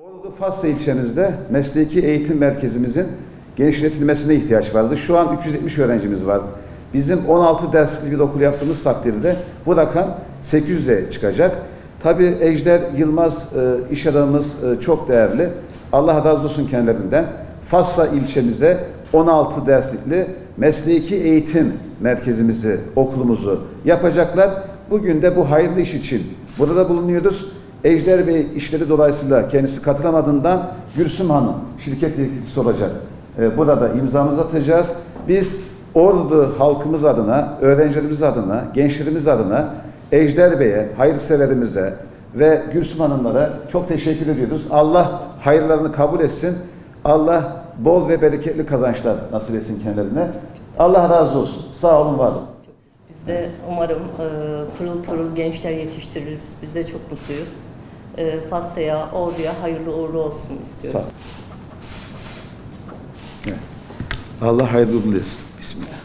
Ordu Fasla ilçemizde mesleki eğitim merkezimizin genişletilmesine ihtiyaç vardı. Şu an 370 öğrencimiz var. Bizim 16 derslik bir okul yaptığımız takdirde bu rakam 800'e çıkacak. Tabii Ejder Yılmaz e, iş adamımız e, çok değerli. Allah razı olsun kendilerinden. Fasla ilçemize 16 derslikli mesleki eğitim merkezimizi, okulumuzu yapacaklar. Bugün de bu hayırlı iş için burada bulunuyoruz. Ejder Bey işleri dolayısıyla kendisi katılamadığından Gülsüm Hanım şirket yetkilisi olacak. Ee, burada imzamızı atacağız. Biz Ordu halkımız adına, öğrencilerimiz adına, gençlerimiz adına Ejder Bey'e, hayırseverimize ve Gülsüm Hanımlara çok teşekkür ediyoruz. Allah hayırlarını kabul etsin. Allah bol ve bereketli kazançlar nasip etsin kendilerine. Allah razı olsun. Sağ olun, var olun. Biz de umarım e, pırıl pırıl gençler yetiştiririz. Biz de çok mutluyuz. E, Fasya'ya, Ordu'ya hayırlı uğurlu olsun Sağ istiyoruz. Evet. Allah hayırlı uğurlu etsin. Bismillah.